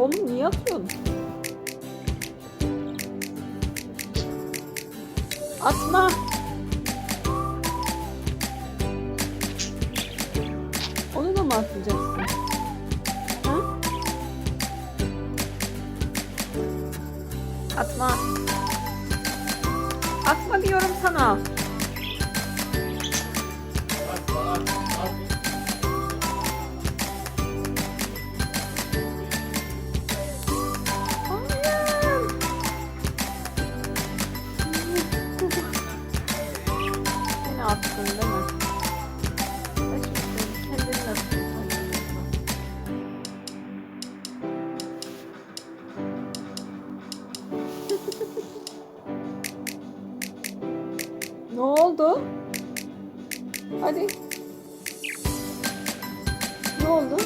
Oğlum niye atıyorsun? Atma. Onu da mı atacaksın? Ha? Atma. Atma diyorum sana. Ne oldu? Hadi. Ne oldu?